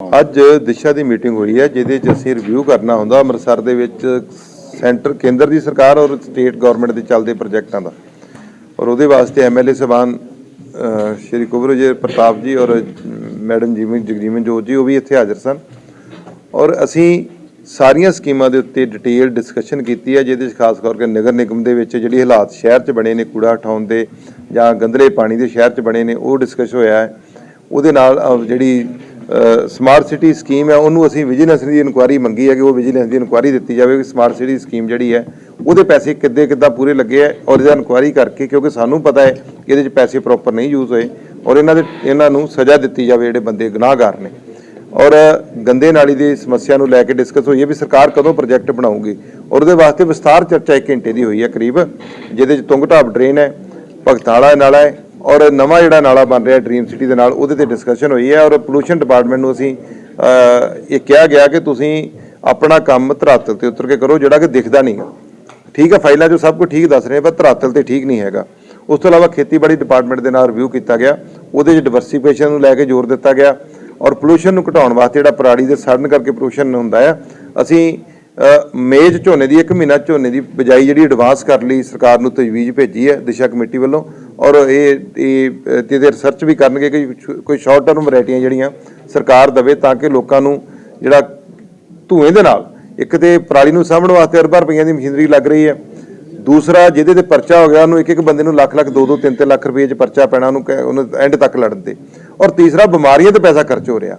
ਅੱਜ ਦਿਸ਼ਾ ਦੀ ਮੀਟਿੰਗ ਹੋਈ ਹੈ, ਜਿਹਦੇ 'ਚ ਅਸੀਂ ਰਿਵਿਊ ਕਰਨਾ ਹੁੰਦਾ, ਅੰਮ੍ਰਿਤਸਰ ਦੇ ਵਿੱਚ ਸੈਂਟਰ, ਕੇਂਦਰ ਦੀ ਸਰਕਾਰ ਔਰ ਸਟੇਟ ਗਵਰਨਮੈਂਟ ਦੇ ਚੱਲਦੇ ਪ੍ਰੋਜੈਕਟਾਂ ਦਾ। ਔਰ ਉਹਦੇ ਵਾਸਤੇ ਐਮਐਲਏ ਸਬਾਨ ਸ਼੍ਰੀ ਕੁਬਰਜੇ ਪ੍ਰਤਾਪ ਜੀ ਔਰ ਮੈਡਮ ਜੀਵਨ, ਜਗਜੀਵਨ ਜੋਤ ਜੀ, ਉਹ ਵੀ ਇੱਥੇ ਹਾਜ਼ਰ ਸਨ। ਔਰ ਅਸੀਂ ਸਾਰੀਆਂ ਸਕੀਮਾਂ ਦੇ ਉੱਤੇ ਡਿਟੇਲ ਡਿਸਕਸ਼ਨ ਕੀਤੀ ਹੈ, ਜਿਹਦੇ 'ਚ ਖਾਸ ਕਰਕੇ ਨਗਰ ਨਿਗਮ ਦੇ ਵਿੱਚ ਜਿਹੜੀ ਹਾਲਾਤ ਸ਼ਹਿਰ 'ਚ ਬਣੇ ਨੇ, ਕੂੜਾ ਉਠਾਉਣ ਦੇ ਜਾਂ ਗੰਦਲੇ ਪਾਣੀ ਦੇ ਸ਼ਹਿਰ 'ਚ ਬਣੇ ਨੇ, ਉਹ ਡਿਸਕਸ ਹੋਇਆ ਹੈ। ਉਹਦੇ ਨਾਲ ਜਿਹੜੀ ਸਮਾਰਟ ਸਿਟੀ ਸਕੀਮ ਹੈ ਉਹਨੂੰ ਅਸੀਂ ਵਿਜੀਲੈਂਸ ਦੀ ਇਨਕੁਆਰੀ ਮੰਗੀ ਹੈ ਕਿ ਉਹ ਵਿਜੀਲੈਂਸ ਦੀ ਇਨਕੁਆਰੀ ਦਿੱਤੀ ਜਾਵੇ ਕਿ ਸਮਾਰਟ ਸਿਟੀ ਸਕੀਮ ਜਿਹੜੀ ਹੈ, ਉਹਦੇ ਪੈਸੇ ਕਿੱਦੇ ਕਿੱਦਾਂ ਪੂਰੇ ਲੱਗੇ ਹੈ ਔਰ ਇਹਦਾ ਇਨਕੁਆਰੀ ਕਰਕੇ ਕਿਉਂਕਿ ਸਾਨੂੰ ਪਤਾ ਹੈ ਕਿ ਇਹਦੇ 'ਚ ਪੈਸੇ ਪ੍ਰੋਪਰ ਨਹੀਂ ਯੂਜ਼ ਹੋਏ ਔਰ ਇਹਨਾਂ ਦੇ, ਇਹਨਾਂ ਨੂੰ ਸਜ਼ਾ ਦਿੱਤੀ ਜਾਵੇ ਜਿਹੜੇ ਬੰਦੇ ਗੁਨਾਹਗਾਰ ਨੇ। ਔਰ ਗੰਦੇ ਨਾਲੀ ਦੀ ਸਮੱਸਿਆ ਨੂੰ ਲੈ ਕੇ ਡਿਸਕਸ ਹੋਈ ਹੈ ਵੀ ਸਰਕਾਰ ਕਦੋਂ ਪ੍ਰੋਜੈਕਟ ਬਣਾਊਗੀ ਔਰ ਉਹਦੇ ਵਾਸਤੇ ਵਿਸਤਾਰ ਚਰਚਾ 1 ਘੰਟੇ ਦੀ ਹੋਈ ਹੈ ਕਰੀਬ, ਜਿਹਦੇ 'ਚ ਤੁੰਗਢਾਬ ਡਰੇਨ ਹੈ, ਭਗਤਾਲਾ ਨਾਲਾ ਹੈ ਔਰ ਨਵਾਂ ਜਿਹੜਾ ਨਾਲਾ ਬਣ ਰਿਹਾ ਡ੍ਰੀਮ ਸਿਟੀ ਦੇ ਨਾਲ ਉਹਦੇ ਤੇ ਡਿਸਕਸ਼ਨ ਹੋਈ ਹੈ ਔਰ ਪੋਲੂਸ਼ਨ ਡਿਪਾਰਟਮੈਂਟ ਨੂੰ ਅਸੀਂ ਇਹ ਕਿਹਾ ਗਿਆ ਕਿ ਤੁਸੀਂ ਆਪਣਾ ਕੰਮ ਧਰਾਤਲ ਤੇ ਉਤਰ ਕੇ ਕਰੋ ਜਿਹੜਾ ਕਿ ਦਿਖਦਾ ਨਹੀਂ ਠੀਕ ਹੈ ਫਾਈਲਾਂ 'ਚੋਂ ਸਭ ਕੁਝ ਠੀਕ ਦੱਸ ਰਹੇ ਪਰ ਧਰਾਤਲ ਤੇ ਠੀਕ ਨਹੀਂ ਹੈਗਾ। ਉਸ ਤੋਂ ਇਲਾਵਾ ਖੇਤੀਬਾੜੀ ਡਿਪਾਰਟਮੈਂਟ ਦੇ ਨਾਲ ਰਿਵਿਊ ਕੀਤਾ ਗਿਆ। ਉਹਦੇ 'ਚ ਡਿਵਰਸੀਫਿਕੇਸ਼ਨ ਨੂੰ ਲੈ ਕੇ ਜ਼ੋਰ ਦਿੱਤਾ ਗਿਆ। ਔਰ ਪੋਲੂਸ਼ਨ ਨੂੰ ਘਟਾਉਣ ਵਾਸਤੇ ਜਿਹੜਾ ਪਰਾਲੀ ਦੇ ਸੜਨ ਕਰਕੇ ਪੋਲੂਸ਼ਨ ਹੁੰਦਾ ਆ ਅਸੀਂ ਅ, ਮੇਜ਼ ਝੋਨੇ ਦੀ ਇੱਕ ਮਹੀਨਾ ਝੋਨੇ ਦੀ ਬਿਜਾਈ ਜਿਹੜੀ ਐਡਵਾਂਸ ਕਰ ਲਈ ਸਰਕਾਰ ਨੂੰ ਤਜਵੀਜ਼ ਭੇਜੀ ਹੈ ਦਿਸ਼ਾ ਕਮੇਟੀ ਵੱਲੋਂ। ਔਰ ਇਹ ਇਹ ਤੇ ਇਹਦੇ ਰਿਸਰਚ ਵੀ ਕਰਨਗੇ ਕਿ ਕੋਈ ਸ਼ਾਰਟ ਟਰਮ ਵੈਰਾਈਟੀਆਂ ਜਿਹੜੀਆਂ ਸਰਕਾਰ ਦਵੇ ਤਾਂ ਕਿ ਲੋਕਾਂ ਨੂੰ ਜਿਹੜਾ ਧੂਏ ਦੇ ਨਾਲ ਇੱਕ ਤੇ ਪਰਾਲੀ ਨੂੰ ਸਾਂਭਣ ਵਾਸਤੇ ਅਰਬਾਂ ਰੁਪਈਆਂ ਦੀ ਮਸ਼ੀਨਰੀ ਲੱਗ ਰਹੀ ਹੈ। ਦੂਸਰਾ, ਜਿਹਦੇ ਤੇ ਪਰਚਾ ਹੋ ਗਿਆ, ਉਹਨੂੰ ਇੱਕ ਇੱਕ ਬੰਦੇ ਨੂੰ ਲੱਖ ਲੱਖ 2-2 3-3 ਲੱਖ ਰੁਪਏ 'ਚ ਪਰਚਾ ਪੈਣਾ, ਉਹਨੂੰ ਕਹਿ- ਉਹਨੂੰ ਐਂਡ ਤੱਕ ਲੜਨ ਤੇ। ਔਰ ਤੀਸਰਾ, ਬਿਮਾਰੀਆਂ ਤੇ ਪੈਸਾ ਖਰਚ ਹੋ ਰਿਹਾ।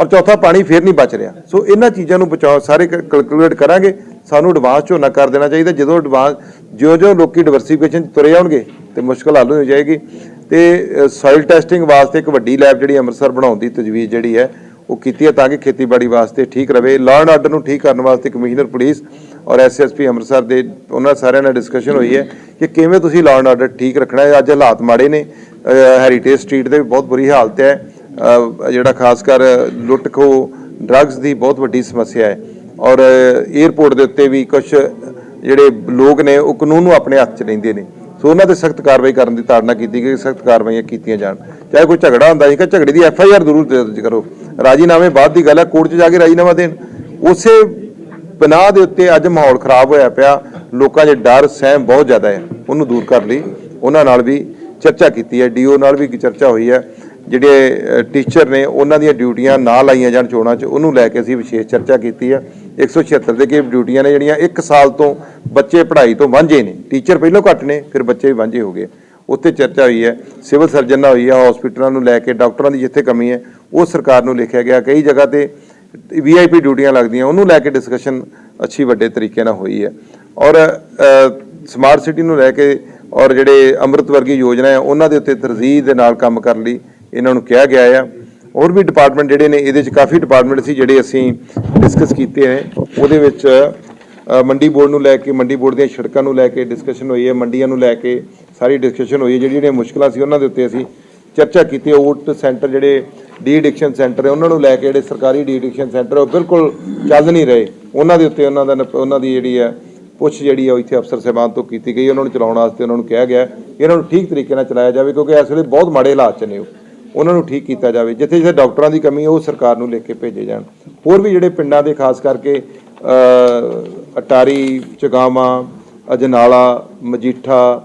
ਔਰ ਚੌਥਾ, ਪਾਣੀ ਫੇਰ ਨਹੀਂ ਬਚ ਰਿਹਾ। ਸੋ ਇਹਨਾਂ ਚੀਜ਼ਾਂ ਨੂੰ ਬਚਾਓ, ਸਾਰੇ ਕੈਲਕੂਲੇਟ ਕਰਾਂਗੇ। ਸਾਨੂੰ ਐਡਵਾਂਸ ਝੋਨਾ ਕਰ ਦੇਣਾ ਚਾਹੀਦਾ, ਜਦੋਂ ਐਡਵਾਂਸ ਜੋ ਜੋ ਲੋਕੀ ਡਿਵਰਸੀਫਿਕੇਸ਼ਨ ਤੁਰੇ ਜਾਣਗੇ ਤੇ ਮੁਸ਼ਕਲ ਹੱਲ ਹੋ ਜਾਏਗੀ। ਤੇ ਸੋਇਲ ਟੈਸਟਿੰਗ ਵਾਸਤੇ ਇੱਕ ਵੱਡੀ ਲੈਬ ਜਿਹੜੀ ਅੰਮ੍ਰਿਤਸਰ ਬਣਾਉਣ ਦੀ ਤਜਵੀਜ਼ ਜਿਹੜੀ ਹੈ, ਉਹ ਕੀਤੀ ਹੈ ਤਾਂ ਕਿ ਖੇਤੀਬਾੜੀ ਵਾਸਤੇ ਠੀਕ ਰਵੇ। ਲਾਅ ਐਂਡ ਆਰਡਰ ਨੂੰ ਠੀਕ ਕਰਨ ਵਾਸਤੇ ਕਮਿਸ਼ਨਰ ਪੁਲਿਸ ਔਰ ਐਸਐਸਪੀ ਅੰਮ੍ਰਿਤਸਰ ਦੇ ਉਹਨਾਂ ਸਾਰਿਆਂ ਨਾਲ ਡਿਸਕਸ਼ਨ ਹੋਈ ਹੈ ਕਿ ਕਿਵੇਂ ਤੁਸੀਂ ਲਾਅ ਐਂਡ ਆਰਡਰ ਠੀਕ ਰੱਖਣਾ ਹੈ। ਅੱਜ ਹਾਲਾਤ ਮਾੜੇ ਨੇ ਹੈਰੀਟੇਜ ਸਟਰੀਟ ਦੇ ਵੀ ਬਹੁਤ ਬੁਰੀ ਹਾਲਤ ਹੈ। ਜਿਹੜਾ ਖਾਸ ਕਰ ਲੁੱਟ ਖੋ ਡਰੱਗਸ ਦੀ ਬਹੁਤ ਵੱਡੀ ਸਮੱਸਿਆ ਹੈ। ਔਰ 에ਅਰਪੋਰਟ ਦੇ ਉੱਤੇ ਵੀ ਕੁਝ ਜਿਹੜੇ ਲੋਕ ਨੇ, ਉਹ ਕਾਨੂੰਨ ਨੂੰ ਆਪਣੇ ਹੱਥ 'ਚ ਲੈਂਦੇ ਨੇ। ਸੋ ਉਹਨਾਂ ਤੇ ਸਖਤ ਕਾਰਵਾਈ ਕਰਨ ਦੀ ਤਾੜਨਾ ਕੀਤੀ ਗਈ, ਸਖਤ ਕਾਰਵਾਈਆਂ ਕੀਤੀਆਂ ਜਾਣ। ਚਾਹੇ ਕੋਈ ਝਗੜਾ ਹੁੰਦਾ ਜੀ ਕਿ ਝਗੜੇ ਦੀ ਐਫ ਆਈ ਆਰ ਜ਼ਰੂਰ ਦਰਜ ਕਰੋ। ਰਾਜੀਨਾਮੇ ਬਾਅਦ ਦੀ ਗੱਲ ਹੈ, ਕੋਰਟ 'ਚ ਜਾ ਕੇ ਰਾਜੀਨਾਮਾ ਦੇਣ। ਉਸੇ ਬਨਾਹ ਦੇ ਉੱਤੇ ਅੱਜ ਮਾਹੌਲ ਖਰਾਬ ਹੋਇਆ ਪਿਆ। ਲੋਕਾਂ 'ਚ ਡਰ, ਸਹਿਮ ਬਹੁਤ ਜ਼ਿਆਦਾ ਹੈ। ਉਹਨੂੰ ਦੂਰ ਕਰਨ ਲਈ। ਉਹਨਾਂ ਨਾਲ ਵੀ ਚਰਚਾ ਕੀਤੀ ਹੈ। ਡੀਓ ਨਾਲ ਵੀ ਚਰਚਾ ਹੋਈ ਹੈ। ਜਿਹੜੇ ਟੀਚਰ ਨੇ, ਉਹਨਾਂ ਦੀਆਂ ਡਿਊਟੀਆਂ ਨਾ ਲਾਈਆਂ ਜਾਣ ਚੋਣਾਂ 'ਚ, ਉਹਨੂੰ ਲੈ ਕੇ ਅਸੀਂ ਵਿਸ਼ੇਸ਼ ਚਰਚਾ ਕੀਤੀ ਹੈ। 176 ਦੇ ਕਰੀਬ ਡਿਊਟੀਆਂ ਨੇ ਜਿਹੜੀਆਂ 1 ਸਾਲ ਤੋਂ ਬੱਚੇ ਪੜ੍ਹਾਈ ਤੋਂ ਵਾਂਝੇ ਨੇ। ਟੀਚਰ ਪਹਿਲਾਂ ਘੱਟ ਨੇ, ਫਿਰ ਬੱਚੇ ਵੀ ਵਾਂਝੇ ਹੋ ਗਏ। ਉੱਥੇ ਚਰਚਾ ਹੋਈ ਹੈ, ਸਿਵਲ ਸਰਜਨ ਨਾਲ ਹੋਈ ਹੈ ਹਸਪੀਟਲਾਂ ਨੂੰ ਲੈ ਕੇ ਡਾਕਟਰਾਂ ਦੀ ਜਿੱਥੇ ਕਮੀ ਹੈ, ਉਹ ਸਰਕਾਰ ਨੂੰ ਲਿਖਿਆ ਗਿਆ। ਕਈ ਜਗ੍ਹਾ ਤੇ ਵੀਆਈਪੀ ਡਿਊਟੀਆਂ ਲੱਗਦੀਆਂ, ਉਹਨੂੰ ਲੈ ਕੇ ਡਿਸਕਸ਼ਨ ਅੱਛੀ ਵੱਡੇ ਤਰੀਕੇ ਨਾਲ ਹੋਈ ਹੈ। ਔਰ ਸਮਾਰਟ ਸਿਟੀ ਨੂੰ ਲੈ ਕੇ ਔਰ ਜਿਹੜੇ ਅੰਮ੍ਰਿਤ ਵਰਗੀ ਯੋਜਨਾ ਹੈ, ਉਹਨਾਂ ਦੇ ਉੱਤੇ ਤਰਜੀਹ ਦੇ ਨਾਲ ਕੰਮ ਕਰਨ ਲਈ ਇਹਨਾਂ ਨੂੰ ਕਿਹਾ ਗਿਆ ਹੈ ਹੋਰ ਵੀ ਡਿਪਾਰਟਮੈਂਟ ਜਿਹੜੇ ਨੇ, ਇਹਦੇ ਚ ਕਾਫੀ ਡਿਪਾਰਟਮੈਂਟ ਸੀ ਜਿਹੜੇ ਅਸੀਂ ਡਿਸਕਸ ਕੀਤੇ ਹੈ ਉਹਦੇ ਵਿੱਚ ਮੰਡੀ ਬੋਰਡ ਨੂੰ ਲੈ ਕੇ, ਮੰਡੀ ਬੋਰਡ ਦੀਆਂ ਸੜਕਾਂ ਨੂੰ ਲੈ ਕੇ ਡਿਸਕਸ਼ਨ ਹੋਈ ਹੈ, ਮੰਡੀਆਂ ਨੂੰ ਲੈ ਕੇ ਸਾਰੀ ਡਿਸਕਸ਼ਨ ਹੋਈ ਹੈ। ਜਿਹੜੀ ਜਿਹੜੀਆਂ ਮੁਸ਼ਕਲਾਂ ਸੀ, ਉਹਨਾਂ ਦੇ ਉੱਤੇ ਅਸੀਂ ਚਰਚਾ ਕੀਤੀ ਹੈ। ਓਟ ਸੈਂਟਰ ਜਿਹੜੇ ਡੀ ਐਡਿਕਸ਼ਨ ਸੈਂਟਰ ਹੈ, ਉਹਨਾਂ ਨੂੰ ਲੈ ਕੇ ਜਿਹੜੇ ਸਰਕਾਰੀ ਡੀ ਐਡਿਕਸ਼ਨ ਸੈਂਟਰ ਉਹ ਬਿਲਕੁਲ ਚੱਲ ਨਹੀਂ ਰਹੇ। ਉਹਨਾਂ ਦੇ ਉੱਤੇ ਉਹਨਾਂ ਦਾ ਨਪ- ਉਹਨਾਂ ਦੀ ਜਿਹੜੀ ਹੈ, ਪੁੱਛ ਜਿਹੜੀ ਆ ਉਹ ਇੱਥੇ ਅਫਸਰ ਸਾਹਿਬਾਨ ਤੋਂ ਕੀਤੀ ਗਈ ਉਹਨਾਂ ਨੂੰ ਚਲਾਉਣ ਵਾਸਤੇ ਉਹਨਾਂ ਨੂੰ ਕਿਹਾ ਗਿਆ ਕਿ ਇਹਨਾਂ ਨੂੰ ਠੀਕ ਤਰੀਕੇ ਨਾਲ ਚਲਾਇਆ ਜਾਵੇ, ਕਿਉਂਕਿ ਇਸ ਵੇਲੇ ਬਹੁਤ ਮਾੜੇ ਹਾਲਾਤ ਚ ਨੇ ਉਹ। ਉਹਨਾਂ ਨੂੰ ਠੀਕ ਕੀਤਾ ਜਾਵੇ। ਜਿੱਥੇ ਜਿੱਥੇ ਡਾਕਟਰਾਂ ਦੀ ਕਮੀ, ਉਹ ਸਰਕਾਰ ਨੂੰ ਲੈ ਕੇ ਭੇਜੇ ਜਾਣ। ਹੋਰ ਵੀ ਜਿਹੜੇ ਪਿੰਡਾਂ ਦੇ, ਖਾਸ ਕਰਕੇ ਅਟਾਰੀ, ਚਗਾਵਾਂ, ਅਜਨਾਲਾ, ਮਜੀਠਾ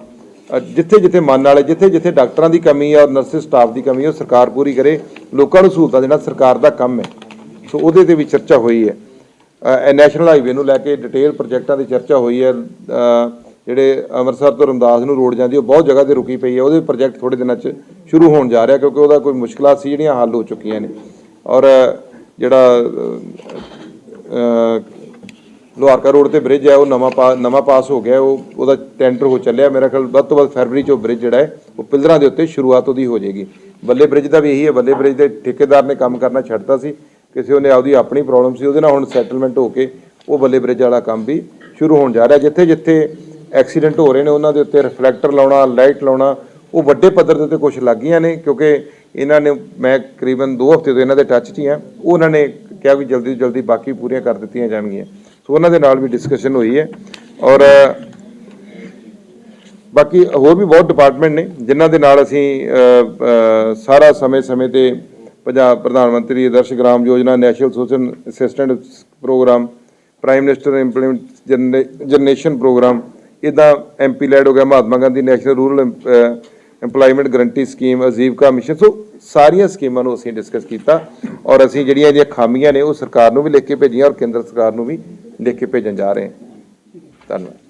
ਜਿੱਥੇ ਜਿੱਥੇ ਮੰਨ ਵਾਲੇ, ਜਿੱਥੇ ਜਿੱਥੇ ਡਾਕਟਰਾਂ ਦੀ ਕਮੀ ਹੈ ਔਰ ਨਰਸਿਸ ਸਟਾਫ ਦੀ ਕਮੀ ਹੈ ਉਹ ਸਰਕਾਰ ਪੂਰੀ ਕਰੇ। ਲੋਕਾਂ ਨੂੰ ਸਹੂਲਤਾਂ ਦੇਣਾ ਸਰਕਾਰ ਦਾ ਕੰਮ ਹੈ। ਸੋ ਉਹਦੇ ਤੇ ਵੀ ਚਰਚਾ ਹੋਈ ਹੈ। ਨੈਸ਼ਨਲ ਹਾਈਵੇ ਨੂੰ ਲੈ ਕੇ ਡਿਟੇਲ ਪ੍ਰੋਜੈਕਟਾਂ ਦੀ ਚਰਚਾ ਹੋਈ ਹੈ। ਜਿਹੜੇ ਅੰਮ੍ਰਿਤਸਰ ਤੋਂ ਰਮਦਾਸ ਨੂੰ ਰੋਡ ਜਾਂਦੀ ਉਹ ਬਹੁਤ ਜਗ੍ਹਾ ਤੇ ਰੁਕੀ ਪਈ ਹੈ। ਉਹਦੇ ਪ੍ਰੋਜੈਕਟ ਥੋੜੇ ਦਿਨਾਂ 'ਚ ਸ਼ੁਰੂ ਹੋਣ ਜਾ ਰਿਹਾ ਕਿਉਂਕਿ ਉਹਦਾ ਕੋਈ ਮੁਸ਼ਕਲਾਂ ਸੀ ਜਿਹੜੀਆਂ ਹੱਲ ਹੋ ਚੁੱਕੀਆਂ ਨੇ। ਔਰ ਜਿਹੜਾ ਅ, ਲੋਹਾਰਕਾ ਰੋਡ ਤੇ ਬ੍ਰਿਜ ਹੈ ਉਹ ਨਵਾਂ ਪਾ ਨਵਾਂ ਪਾਸ ਹੋ ਗਿਆ ਉਹ ਉਹਦਾ ਟੈਂਡਰ ਹੋ ਚੱਲਿਆ। ਮੇਰਾ ਖਿਆਲ ਵੱਧ ਤੋਂ ਵੱਧ ਫਰਵਰੀ 'ਚ ਉਹ ਬ੍ਰਿਜ ਜਿਹੜਾ ਹੈ ਉਹ ਪਿਲਰਾਂ ਦੇ ਉੱਤੇ ਸ਼ੁਰੂਆਤ ਉਹਦੀ ਹੋ ਜਾਏਗੀ। ਬੱਲੇ ਬ੍ਰਿਜ ਦਾ ਵੀ ਇਹੀ ਹੈ ਬੱਲੇ ਬ੍ਰਿਜ ਦੇ ਠੇਕੇਦਾਰ ਨੇ ਕੰਮ ਕਰਨਾ ਛੱਡਤਾ ਸੀ। ਕਿਸੇ ਉਹਨੇ ਆਪਦੀ ਆਪਣੀ ਪ੍ਰੋਬਲਮ ਸੀ ਉਹਦੇ ਨਾਲ ਹੁਣ ਸੈਟਲਮੈਂਟ ਹੋ ਕੇ ਉਹ ਬੱਲੇ ਬ੍ਰਿਜ ਵਾਲਾ ਕੰਮ ਵੀ ਸ਼ੁਰੂ ਹੋਣ ਜਾ ਰਿਹਾ। ਜਿੱਥੇ ਜਿੱਥੇ ਐਕਸੀਡੈਂਟ ਹੋ ਰਹੇ ਨੇ, ਉਹਨਾਂ ਦੇ ਉੱਤੇ ਰਿਫਲੈਕਟਰ ਲਾਉਣਾ ਲਾਈਟ ਲਾਉਣਾ, ਉਹ ਵੱਡੇ ਪੱਧਰ ਦੇ ਉੱਤੇ ਕੁਝ ਲੱਗੀਆਂ ਨੇ, ਕਿਉਂਕਿ ਇਹਨਾਂ ਨੇ, ਮੈਂ ਕਰੀਬਨ 2 ਹਫ਼ਤੇ ਤੋਂ ਇਹਨਾਂ ਦੇ ਟੱਚ 'ਚ ਹੀ ਹਾਂ, ਉਹ ਉਹਨਾਂ ਨੇ ਕਿਹਾ ਵੀ ਜਲਦੀ ਤੋਂ ਜਲਦੀ ਬਾਕੀ ਪੂਰੀਆਂ ਕਰ ਦਿੱਤੀਆਂ ਜਾਣਗੀਆਂ। ਸੋ ਉਹਨਾਂ ਦੇ ਨਾਲ ਵੀ ਡਿਸਕਸ਼ਨ ਹੋਈ ਹੈ ਔਰ ਬਾਕੀ ਹੋਰ ਵੀ ਬਹੁਤ ਡਿਪਾਰਟਮੈਂਟ ਨੇ, ਜਿਨ੍ਹਾਂ ਦੇ ਨਾਲ ਅਸੀਂ ਸਾਰਾ ਸਮੇਂ ਸਮੇਂ ਤੇ Punjab Pradhan Mantri Adarsh Gram Yojana national social assistant programme prime minister implement generation programme ਇਦਾਂ ਐਮਪੀ ਲੈਡ ਹੋ ਗਿਆ Mahatma Gandhi national rural employment guarantee scheme Ajeevika mission so ਸਾਰੀਆਂ ਸਕੀਮਾਂ ਨੂੰ ਅਸੀਂ ਡਿਸਕਸ ਕੀਤਾ ਔਰ ਅਸੀਂ ਜਿਹੜੀਆਂ ਇਹਦੀਆਂ ਖਾਮੀਆਂ ਨੇ ਉਹ ਸਰਕਾਰ ਨੂੰ ਵੀ ਲਿਖ ਕੇ ਭੇਜੀਆਂ ਔਰ ਕੇਂਦਰ ਸਰਕਾਰ ਨੂੰ ਵੀ ਲਿਖ ਕੇ ਭੇਜਣ ਜਾ ਰਹੇ ਹਾਂ। ਧੰਨਵਾਦ।